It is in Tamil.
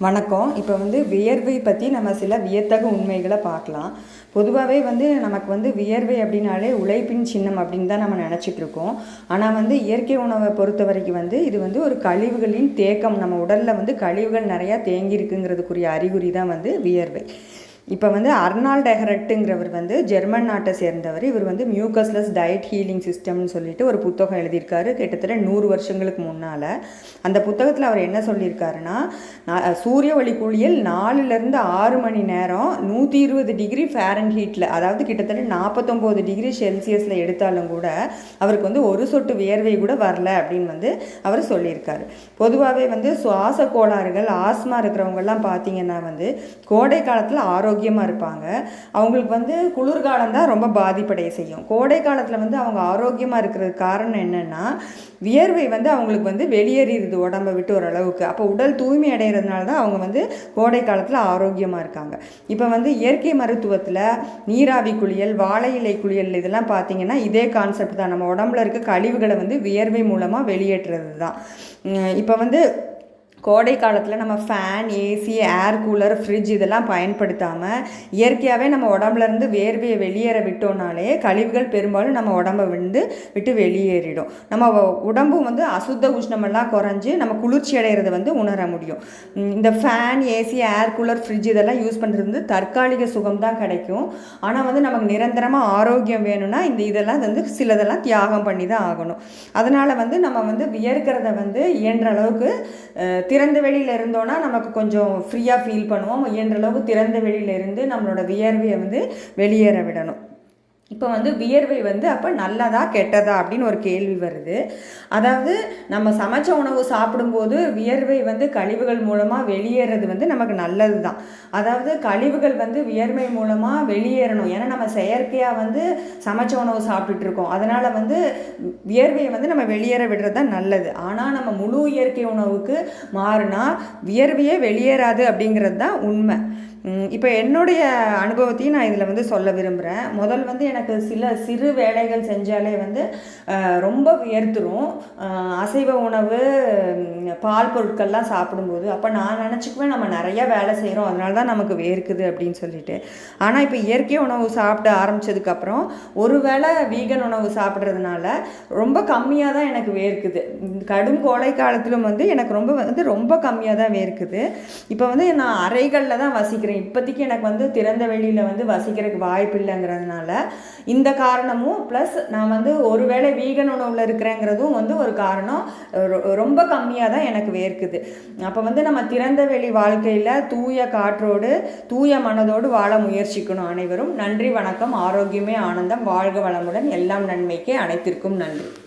வணக்கம். இப்போ வந்து வியர்வை பற்றி நம்ம சில வியத்தகு உண்மைகளை பார்க்கலாம். பொதுவாகவே வந்து நமக்கு வந்து வியர்வை அப்படின்னாலே உழைப்பின் சின்னம் அப்படின்னு தான் நம்ம நினச்சிட்டு இருக்கோம். ஆனால் வந்து இயற்கை உணவை பொறுத்த வரைக்கும் வந்து இது வந்து ஒரு கழிவுகளின் தேக்கம். நம்ம உடலில் வந்து கழிவுகள் நிறையா தேங்கியிருக்குங்கிறதுக்குரிய அறிகுறி தான் வந்து வியர்வை. இப்போ வந்து அர்னால் டெஹரட்டுங்கிறவர் வந்து ஜெர்மன் நாட்டை சேர்ந்தவர். இவர் வந்து மியூக்கஸ்லஸ் டயட் ஹீலிங் சிஸ்டம்னு சொல்லிட்டு ஒரு புத்தகம் எழுதியிருக்காரு. கிட்டத்தட்ட நூறு வருஷங்களுக்கு முன்னால். அந்த புத்தகத்தில் அவர் என்ன சொல்லியிருக்காருன்னா சூரிய ஒளி குளியல் நாலுலேருந்து ஆறு மணி நேரம் நூற்றி இருபது டிகிரி ஃபேரன் ஹீட்டில் அதாவது கிட்டத்தட்ட நாற்பத்தொம்போது டிகிரி செல்சியஸில் எடுத்தாலும் கூட அவருக்கு வந்து ஒரு சொட்டு வியர்வை கூட வரல அப்படின்னு வந்து அவர் சொல்லியிருக்காரு. பொதுவாகவே வந்து சுவாச கோளாறுகள் ஆஸ்மா இருக்கிறவங்கெல்லாம் பார்த்தீங்கன்னா வந்து கோடை காலத்தில் ஆரோக்கியமாக இருப்பாங்க. அவங்களுக்கு வந்து குளிர்காலம் தான் ரொம்ப பாதிப்படைய செய்யும். கோடை காலத்தில் வந்து அவங்க ஆரோக்கியமாக இருக்கிறது காரணம் என்னென்னா வியர்வை வந்து அவங்களுக்கு வந்து வெளியேறிடுது உடம்பை விட்டு ஓரளவுக்கு. அப்போ உடல் தூய்மை அடைகிறதுனால தான் அவங்க வந்து கோடை காலத்தில் ஆரோக்கியமாக இருக்காங்க. இப்போ வந்து இயற்கை மருத்துவத்தில் நீராவி குளியல் வாழை இலை குளியல் இதெல்லாம் பார்த்தீங்கன்னா இதே கான்செப்ட் தான். நம்ம உடம்புல இருக்க கழிவுகளை வந்து வியர்வை மூலமாக வெளியேற்றுறது தான். இப்போ வந்து கோடை காலத்தில் நம்ம fan AC air cooler fridge இதெல்லாம் பயன்படுத்தாமல் இயற்கையாகவே நம்ம உடம்புலேருந்து வேர்வையை வெளியேற விட்டோம்னாலே கழிவுகள் பெரும்பாலும் நம்ம உடம்பை வந்து விட்டு வெளியேறிடும். நம்ம உடம்பும் வந்து அசுத்த உஷ்ணமெல்லாம் குறைஞ்சி நம்ம குளிர்ச்சி அடைகிறத வந்து உணர முடியும். இந்த fan AC air cooler fridge இதெல்லாம் யூஸ் பண்ணுறது வந்து தற்காலிக சுகம் தான் கிடைக்கும். ஆனால் வந்து நமக்கு நிரந்தரமாக ஆரோக்கியம் வேணும்னா இந்த இதெல்லாம் வந்து சிலதெல்லாம் தியாகம் பண்ணி தான் ஆகணும். அதனால் வந்து நம்ம வந்து வியர்க்கிறத வந்து இயன்ற அளவுக்கு திறந்த வெளியில் இருந்தோன்னா நமக்கு கொஞ்சம் ஃப்ரீயாக ஃபீல் பண்ணுவோம். இயன்ற அளவுக்கு திறந்த வெளியில இருந்து நம்மளோட வியர்வையை வந்து வெளியேற விடணும். இப்போ வந்து வியர்வை வந்து அப்போ நல்லதா கெட்டதா அப்படின்னு ஒரு கேள்வி வருது. அதாவது நம்ம சமைச்ச உணவு சாப்பிடும்போது வியர்வை வந்து கழிவுகள் மூலமாக வெளியேறது வந்து நமக்கு நல்லது தான் அதாவது கழிவுகள் வந்து வியர்வை மூலமாக வெளியேறணும். ஏன்னா நம்ம செயற்கையாக வந்து சமைச்ச உணவு சாப்பிட்டுட்டு இருக்கோம். அதனால் வந்து வியர்வையை வந்து நம்ம வெளியேற விடுறது தான் நல்லது. ஆனால் நம்ம முழு இயற்கை உணவுக்கு மாறினா வியர்வையே வெளியேறாது அப்படிங்கிறது தான் உண்மை. இப்போ என்னுடைய அனுபவத்தையும் நான் இதில் வந்து சொல்ல விரும்புகிறேன் முதல் வந்து எனக்கு சில சிறு வேலைகள் செஞ்சாலே வந்து ரொம்ப வியர்த்துரும். அசைவ உணவு பால் பொருட்கள்லாம் சாப்பிடும்போது அப்போ நான் நினச்சிக்குவேன் நம்ம நிறையா வேலை செய்கிறோம் அதனால தான் நமக்கு வேர்க்குது அப்படின்னு சொல்லிட்டு. ஆனால் இப்போ இயற்கை உணவு சாப்பிட ஆரம்பிச்சதுக்கப்புறம் ஒரு வேளை வீகன் உணவு சாப்பிட்றதுனால ரொம்ப கம்மியாக தான் எனக்கு வேர்க்குது. கடும் கோடை காலத்திலும் வந்து எனக்கு ரொம்ப வந்து ரொம்ப கம்மியாக தான் வேர்க்குது. இப்போ வந்து நான் அறைகளில் தான் வசிக்கிறேன். இப்போதைக்கு எனக்கு வந்து திறந்த வெளியில் வந்து வசிக்கிறதுக்கு வாய்ப்பு இல்லைங்கிறதுனால இந்த காரணமும் ப்ளஸ் நான் வந்து ஒருவேளை வீகன் உணவில் இருக்கிறேங்கிறதும் வந்து ஒரு காரணம். ரொ- ரொம்ப கம்மியாக தான் எனக்கு வேர்க்குது. அப்போ வந்து நம்ம திறந்த வெளி வாழ்க்கையில் தூய காற்றோடு தூய மனதோடு வாழ முயற்சிக்கணும் அனைவரும். நன்றி வணக்கம் ஆரோக்கியமே ஆனந்தம் வாழ்க வளமுடன். எல்லாம் நன்மைக்கே அனைத்திற்கும் நன்றி.